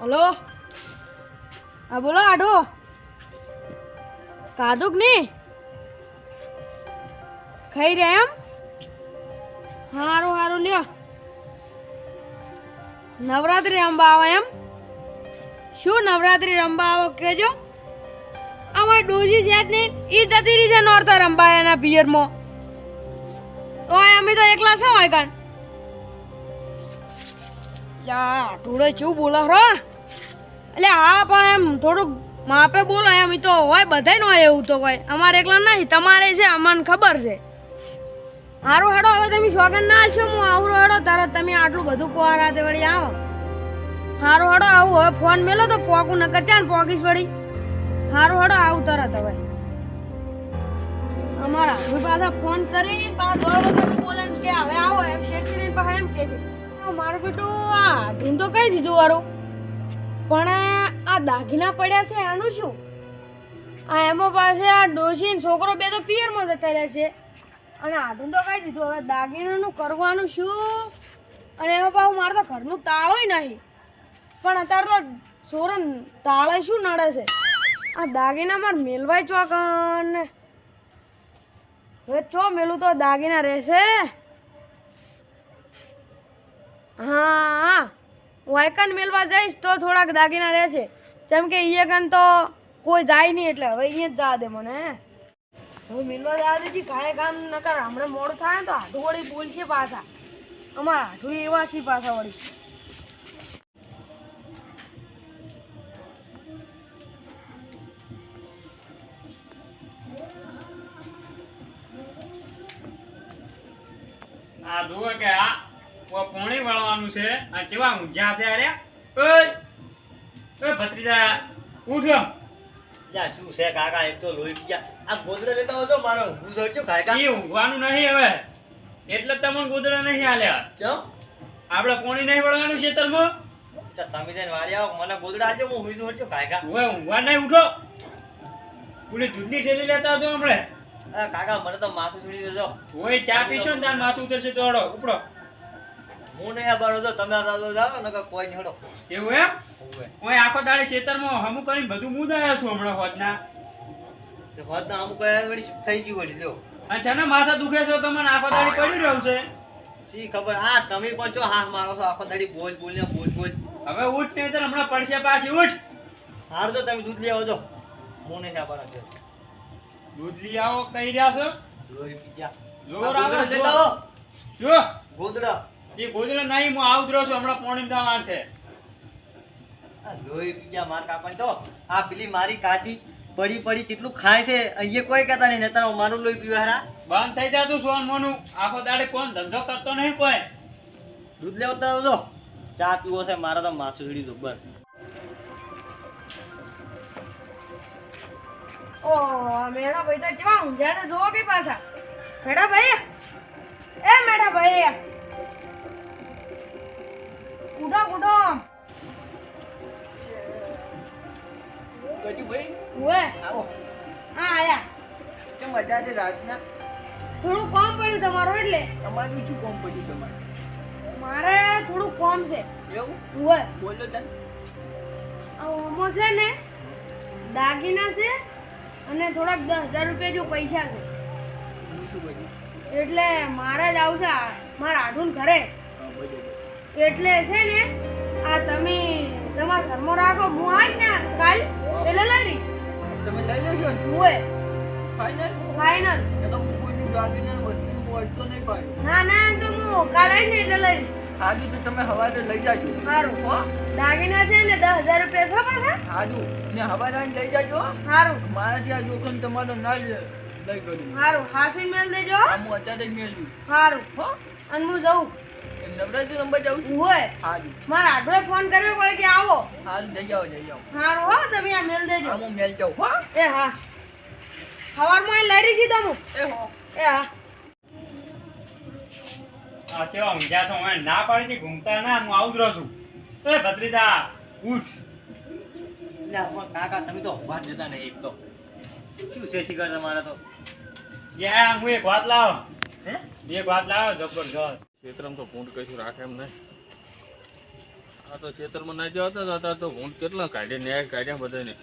Hello? હા બોલો આડો. કાદુક નહીં ખાઈ રહ્યા એમ? હારું હારું, લ્યો. નવરાત્રી રમવા આવે એમ? શું નવરાત્રી રમવા આવો કેજો અમાર ડોજી છે જ નહીં એ જતી રહી છે નોરતા રમવા એના પિયરમાં. તો અમે તો એકલા છો હોય કાન યા ટુડે શું બોલા રો એટલે હા, પણ એમ થોડુંક માપે બોલો એમ તો હોય બધાય હોય એવું તો કોઈ અમારે એકલા નહીં, તમારે છે, અમને ખબર છે. હારું હેડો, હવે તમે સોગન ના આલશો હું આવરો હેડો તરત તમે આટલું બધું કોહરા તે વળી આવો. હારો હેડો, આવું, હવે ફોન મેલો તો પોકું નકર ચાલ પોકીશ વળી? હારો હેડો, આવું તરત હવે. અમારા હું પાછા ફોન કરી, પાછા વગર બોલે કે હવે આવો, એમ શેઠી પાસે એમ કે છે. મારું બેટું, આ તો કઈ દીધું વારું. પણ આ દાગીના પડ્યા છે આનું શું? આ એમાં પાસે આ ડોશી છોકરો બે તો પિયરમાં જતા રહ્યા છે. અને આધું તો કઈ દીધું. હવે દાગીનાનું કરવાનું શું? અને એમાં પાછું મારે તો ઘરનું તાળોય નહીં. પણ અત્યારે તો સોરન તાળે શું નડે છે? આ દાગીના મારે મેલવાય ને. હવે ચો મેલું તો દાગીના રહેશે? હા. વાયકન મેળવા જઈશ તો થોડાક દાગીના રહેશે. જેમ કે ઈયકન કન તો કોઈ જાય નહીં એટલે હવે અહીંયા જ જવા દે મને હવે મિલવા જવા દેજી, કાંઈ કામ ન કર. હમણાં મોડું થાય તો હાથું વળી છે પાછા. અમારા હાથું એવા છે પાછા વળી. આ જુઓ કે આ પોણી વળવાનું છે. આ કેવા ઊંઝા છે અરે? ઓય! ઓય ભત્રીજા ઉઠ યા શું છે કાકા? એક તો લોહી ગયા. આ ગોદડો લેતા હતો મારો હું જોજો કાકા. ઈ ઊંઘવાનું નહીં હવે. એટલે તમને ગોદડા નહીં આલ્યા. ચો આપણે પોણી નહીં વળવાનું છે તલમો તમે જઈને વાળી આવો મને ગોદડા આજે હું હુઈ જોડજો કાકા. હવે ઊંઘવા નહીં ઉઠો. ઓલી દૂધની ઠેલી લેતા આવજો આપણે. કાકા મને તો માથું છોડી દેજો. ઓય ચા પીશો ને તાર માથું ઉતરશે હળો ઉપડો. હું નહીં આ બારો જો તમે જાઓ નકર કોઈ નહીં હડો. એવું એમ? કોઈ આખો દાડે ખેતરમાં હમું કરીને બધું મુદાયા છું હમણાં હોતના તો હોત ના અમુક આ વળી થઈ ગયું વળી છે ને માથા દુખે છે તો આખો દાડી પડી રહ્યું છે? શી ખબર? આ તમે પણ છો હાથ મારો છો આખો દાડી બોલ બોલ ને બોલ બોલ. હવે ઉઠ નહીં તો હમણાં પડશે પાછી ઉઠ. હારું તો તમે દૂધ લઈ આવજો હું નહીં આ બારો જો દૂધ લઈ આવો કહી રહ્યા છો? લોહી પી ગયા જોર આ આવે લેતા આવો. જો. ગોદડો. એ ગોદડો નહીં હું આવું છું હમણાં પોણી દાવા છે. લોહી પી માર કાકા તો. આ પેલી મારી કાચી પડી પડી કેટલું ખાય છે અહીંયા કોઈ કહેતા નહીં નેતા મારું લોહી પીવા બંધ થઈ જાતું સોન મોનું. આખો દાડે કોણ ધંધો કરતો નહીં કોઈ? દૂધ લેવતા આવજો ચા પીવો છે મારા તો માસુડી દો બસ. ઓહો મેળા ભાઈ તો કેવા ઊંઝા ને જોવો કે પાછા. મેડા ભાઈ. એ મેડા ભાઈ. ઉઠો ઉઠો. ભાઈ ઉવે. આવો. હા આયા. કેમ મજા છે રાતના? થોડું કોમ પડ્યું તમારું એટલે. તમારું શું કોમ પડ્યું તમારે? મારે થોડું કોમ છે. એવું? ઉવે. બોલો તને. ઓમો છે ને દાગીના છે અને થોડાક દસ હજાર રૂપિયા જો પૈસા છે. એટલે મારા જ આવશે મારા આઢું ઘરે. બોલો. એટલે છે ને આ તમે તમારા ઘરમાં રાખો. હું આવીશ ને કાલ એટલે લઈ રહીશ તમે લઈ લેજો ફાઈનલ ફાઇનલ એ તો હું કોઈ દાગીને વસ્તુ વળતો નહીં પાડ્યું ના ના તો હું કાલ આવીશ ને એટલે લઈશ. આજુ તો તમે હવારે લઈ જાજો. સારું. હો? દાગીના છે ને દસ હજાર રૂપિયા છે પાછા. આજુ ને હવારે આવીને લઈ જાજો સારું. મારા ત્યાં જોખમ તમારો ના લઈ ગયું. સારું. હાસી મેલ દેજો હું. અત્યારે મેલ સારું. હો? અને હું જઉં. નવરાત્રી રમવા જાઉં છું. હુએ હાજુ મારા આઢોએ ફોન કર્યો પડે કે આવો. હાજુ જઈ આવો જઈ આવો. સારું હો તમે આ મેલ દેજો. હું મેલ જાઉં હો. એ હા. સવારમાં લઈ રહી છી તમે. એ હો. એ હા. આ કેવા ઊંઝા છો હવે ના પાડી હતી ઘૂમતા ના હું આવું જ રહું છું. એ ભત્રીજા ઉઠ. એટલે કાકા તમે તો વાત જતા નહીં એક તો. શું છે શિકાર તમારા તો? યા હું એક વાત લાવો. હે? એક વાત લાવો જબરજસ્ત ખેતરમાં તો ભૂંડ કશું રાખે એમ નહીં. આ તો ખેતરમાં ના જતા હતા અત્યારે તો ભૂંડ કેટલા કાઢે ન્યાય કાઢ્યા બધાને.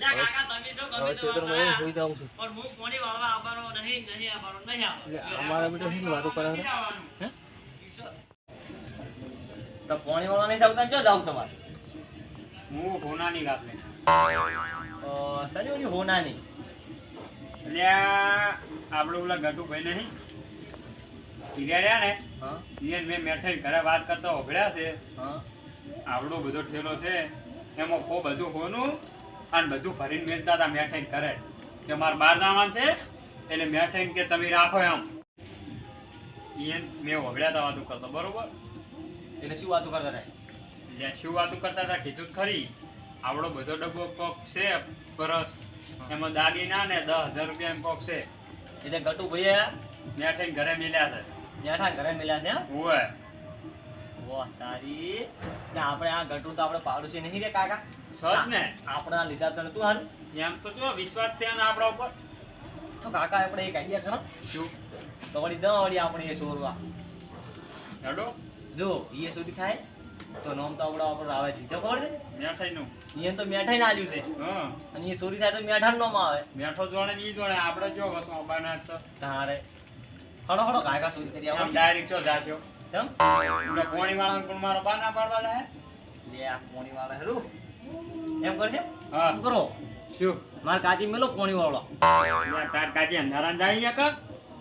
લ્યા કાકા, તમે જો ગમે હવે તો ખેતરમાં વાળવા. એ સુઈ જાઉં છું. પણ હું પોણી વાળવા આવવાનો નહીં, નહીં આવવાનો, નહીં આવવાનો. એટલે અમારા બેટા શું વાતો કરે હે? તો પોણી વાળવા નહીં જાવ તો જાવ તમારે. હું હોનાની વાત લઈ. હોનાની. એટલે આપણે ઓલા ગટુભાઈ નહીં? હીરા રહ્યા ને હા. ઈ મેં મેસેજ ઘરે વાત કરતા ઓભળ્યા છે. હા. આવડો બધો ઠેલો છે એમાં ખૂબ બધું હોનું અને બધું ભરીને વેચતા હતા મેઠાઈ કરે કે મારે બહાર જવાનું છે એટલે મેઠાઈ કે તમે રાખો એમ. ઈયન મેં ઓભળ્યા હતા વાતું કરતો બરોબર? એટલે શું વાતો કરતા હતા? એટલે શું વાતું કરતા હતા કીધું ખરી. આવડો બધો ડબ્બો કોક છે પરસ એમાં દાગીના ને દસ હજાર રૂપિયા એમ કોક છે. એટલે ગટુ ભાઈ મેઠાઈ ઘરે મેલ્યા છે બેઠા ઘરે મળ્યા છે ઓય. વાહ તારી. કે આપણે આ ઘટું તો આપણે પાડોશી નહીં રે કાકા. સર ને આપણા લીધા તને તું હાલ. એમ તો જો વિશ્વાસ છે ને આપણા ઉપર. તો કાકા આપણે એક આઈડિયા કરો. શું? તો વળી દો વળી આપણે એ સોરવા. હેડો. જો એ સુધી થાય તો નોમ તો આપણા ઉપર આવે છે. જો ખબર છે? મેઠાઈનું. એને તો મેઠાઈ ના આવ્યું છે. હા. અને એ ચોરી થાય તો મેઠા નામ આવે. મેઠો જોડે ને ઈ જોડે. આપણે જો વસમાં અંબાના તારે હડો હડો કાકા ચોરી કરી આવો. ડાયરેક્ટ જો જાજો. કેમ? એટલે પોણી વાળા પણ મારો બા ના પાડવા જાય લે આ પોણી વાળા હેરું એમ કરજે હા. કરો? શું? માર કાજી મેલો પોણી વાળો યાર તાર કાજી અંધારા જાય કા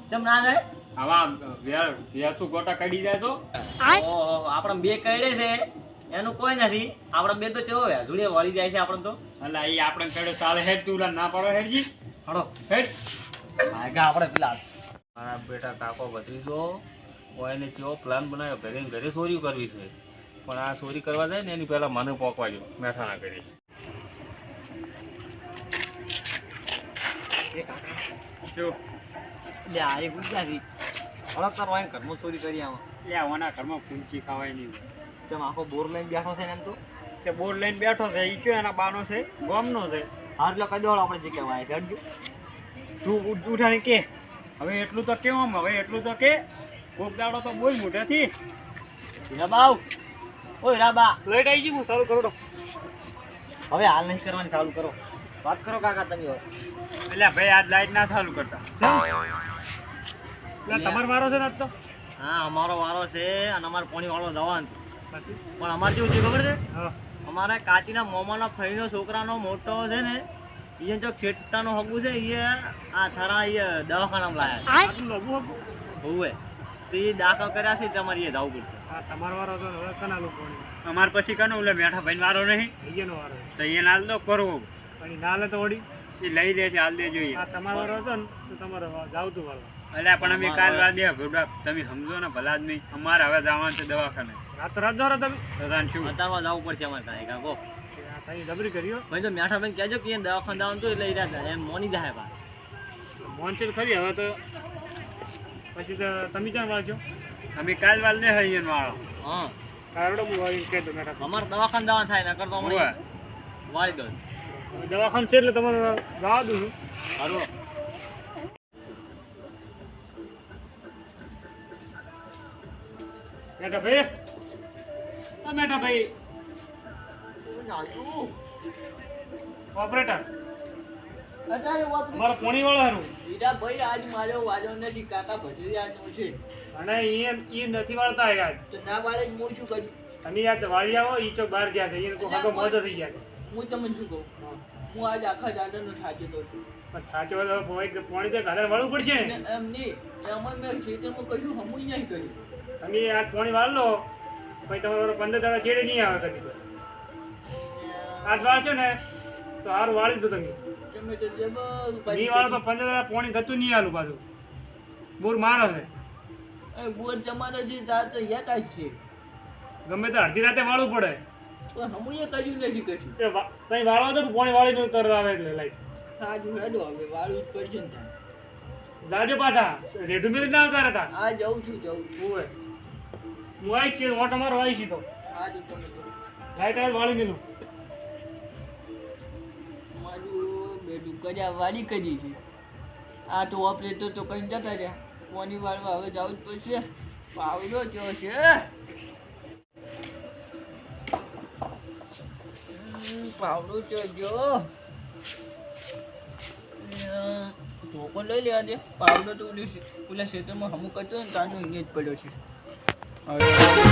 કેમ ના જાય? આવા વેર વેસુ ગોટા કાઢી જાય તો. ઓહો આપણે બે કઈડે છે. એનું કોઈ નથી. આપણે બે તો કેવો વેઝુડીએ વળી જાય છે આપણે તો. એટલે એ આપણે કડે ચાલે હેડ તું ના પાડો હેડજી. હડો હેડ. આગા આપણે પેલા મારા બેટા કાકો ભત્રીજો એને કેવો પ્લાન બનાવ્યો ઘરે ઘરે ચોરી કરવી છે. પણ આ ચોરી કરવા જાય ને એની પહેલા મને પોકવા દો મેઠા કરી લે આ એ ગુજરાતી તારો અહીં ઘરમાં ચોરી કરી આમાં લે ઓના ઘરમાં પૂંચી ખાવાય નહીં. તેમ આખો બોર લઈને બેઠો છે ને એમ તો? તે બોર લઈને બેઠો છે એ કયો એના બાનો છે? ગોમનો છે. હાર એટલે આપણે જે કહેવાય છે તું ઉઠ- કે. હવે એટલું તો કેવું આમ? હવે એટલું તો કે કોક દાડો તો બોલ મોઢેથી. રાબા ઓય રાબા લેટ આવી ગયું હું ચાલુ કરો હવે હાલ નહીં કરવાની ચાલુ કરો. વાત કરો કાકા તમે હવે. એટલે ભાઈ આજ લાઈટ ના ચાલુ કરતા. તમારો વારો છે ને તો? હા અમારો વારો છે અને અમારે પોણી વાળો જવાન છે. પણ અમારે જેવું છે ખબર છે? અમારે કાચીના મોમાના ફઈનો છોકરાનો મોટો છે ને એ જો છેટાનો હગુ છે એ આ થરા એ દવાખાનામાં લાયા આટલું લઘુ હગુ? હોવે. તો એ દાખલ કર્યા છે તમારે એ જવું પડશે. આ તમારો વારો તો હવે કના લોકો અમાર પછી કનો ઓલે બેઠા ભાઈ વારો નહીં. અહીંયાનો વારો. તો એ નાલ તો કરવો. પણ નાલે તો ઓડી એ લઈ લે છે હાલ દે જોઈએ. આ તમારો વારો હતો ને તો તમારે જાવતું વારો. એટલે પણ અમે કાલ વાર. દે ભૂડા તમે સમજો ને ભલા જ નહીં. અમારે હવે જવાનું છે દવાખાને. રાત રાત દોરો તમે. શું? અત્યારમાં જવું પડશે અમારે કાંઈ કાકો. ડબરી કર્યો? ભાઈ તો મેઠા ભાઈ કહેજો કે દવાખાને જવાનું તો એટલે એ રહ્યા એમ મોની જાય બા. મોન છે ખરી હવે તો પછી તો તમે ક્યાં વાંચો અમે કાલ વાલ ને હૈયન વાળો. હા. કારડો હોય કે તો મેઠા અમારે દવાખાને જવાનું થાય નકર તો. હમણાં વાળી દો. દવાખાન છે એટલે તમારે જવા દઉં છું. હાલો. મેઠા ભાઈ મેઠા ભાઈ ઓપરેટર મારો કોણી વાળો હારું ભાઈ આજ મારો વાજો નથી કાકા ભજરિયાનો છે. અને એ એ નથી વાળતા યાર તો ના વાળે હું શું કર્યું તમે યાર વાળી આવો ઈ તો બહાર ગયા છે. એને કોઈ હગો મોઢો થઈ ગયા છે. હું તમને શું કહું? હું આજ આખા દાદાનો થાકેલો છું. પણ સાચો તો પોણી તો ઘરે વાળવું પડશે ને. એમ નહીં એમાં મેં ખેતરમાં કશું હમું નહીં કર્યું. તમે આ પોણી વાળ લો પછી તમારો પંદર દાડા ચેડે નહીં આવે કદી આજ વાળશો ને તો સારું વાળી દો તમે. નહીં વાળો તો પંદર પોણી થતું નહીં આલું પાછું. બોર મારો છે. બોર જમાનો જે જાત જ છે. ગમે તો અડધી રાતે વાળવું પડે. તો હમું એ કર્યું નથી કશું. તઈ વાળો તો પોણી વાળીને તરત આવે એટલે લાઈટ. સાજુ હેડો હવે વાળું જ પડશે ને. જાજો પાછા. રેડુ મિલ ના આવતા રહેતા. આ જઉં છું જઉં છું. હોય હું આવી છે ઓટો મારો આવી ઈ તો. લાઈટ આવે વાળી મેલું. કર્યા વાળી કરી છે. આ તો ઓપરેટર તો કંઈ જતા રહ્યા. કોની વાળમાં હવે જવું જ પડશે. પાવડો જો છે. પાવડો તો જો ધોકો લઈ લેવા દે પાવડો તો ઓલી ઓલા ક્ષેત્રમાં અમુક હતો ને તાજો અહીંયા જ પડ્યો છે. હવે